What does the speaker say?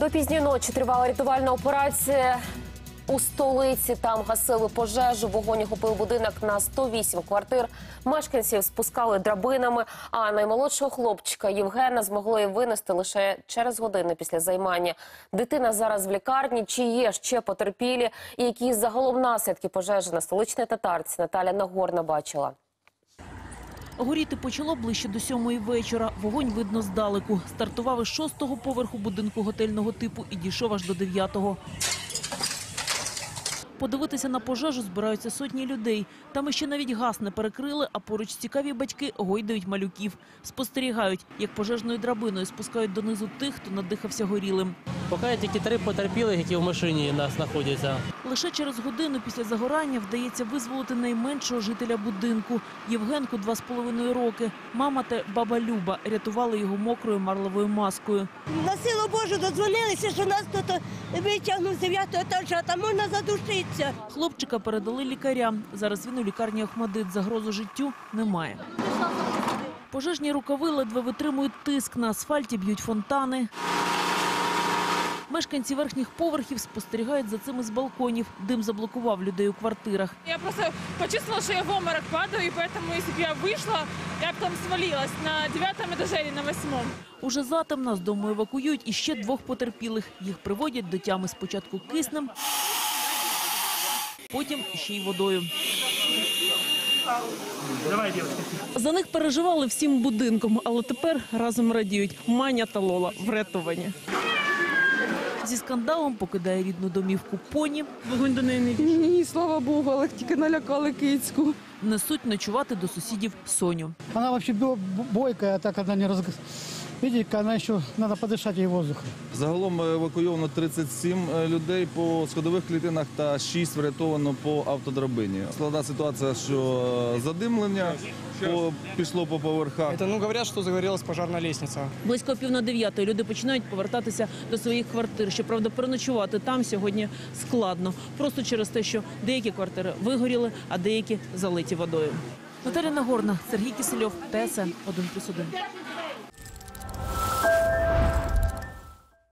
До пізньої ночі тривала рятувальна операція. У столиці там гасили пожежу. Вогонь охопив будинок на 108 квартир. Мешканців спускали драбинами. А наймолодшого хлопчика Євгена змогли винести лише через години після займання. Дитина зараз в лікарні. Чи є ще потерпілі? І які загалом наслідки пожежі на столичній татарці Наталя Нагорна бачила. Горіти почало ближче до сьомої вечора. Вогонь видно здалеку. Стартував із шостого поверху будинку готельного типу і дійшов аж до дев'ятого. Подивитися на пожежу збираються сотні людей. Там іще навіть газ не перекрили, а поруч цікаві батьки гойдають малюків. Спостерігають, як пожежною драбиною спускають донизу тих, хто надихався горілим. Поки тільки три потерпілих, які в машині у нас знаходяться. Лише через годину після загорання вдається визволити найменшого жителя будинку. Євгенку два з половиною роки. Мама та баба Люба рятували його мокрою марлевою маскою. На силу Божу додзвонилися, що нас тут витягнув з 9 етажа, там можна задушитися. Хлопчика передали лікарям. Зараз він у лікарні Охмадит. Загрозу життю немає. Пожежні рукави ледве витримують тиск. На асфальті б'ють фонтани. Мешканці верхніх поверхів спостерігають за цим із балконів. Дим заблокував людей у квартирах. Я просто почувствовала, что я в обморок падаю, и поэтому, если бы я вышла, я бы там свалилась на девятом этаже или на восьмом. Уже затемно з дому евакуюють іще двох потерпілих. Їх приводять до тями спочатку киснем, потім ще й водою. За них переживали всім будинком, але тепер разом радіють. Маня та Лола врятовані. Зі скандалом покидає рідну домівку поні. Вогонь до неї не Ні, ні, слава Богу, але тільки налякали кицьку. Несуть ночувати до сусідів Соню. Вона взагалі бойка, а так вона не раз... Видите, она еще надо подышать ей воздухом. Загалом евакуйовано 37 людей по сходових клітинах та 6 врятовано по автодрабині. Складна ситуація, що е, задимлення по, пішло по поверхах. Это, ну, говорят, что загорелась пожарная лестница. Близько пів на дев'ятої люди починають повертатися до своїх квартир. Щоправда, переночувати там сьогодні складно. Просто через те, що деякі квартири вигоріли, а деякі залиті водою. Наталя Нагорна, Сергій Кисельов, ТСН 1+,1.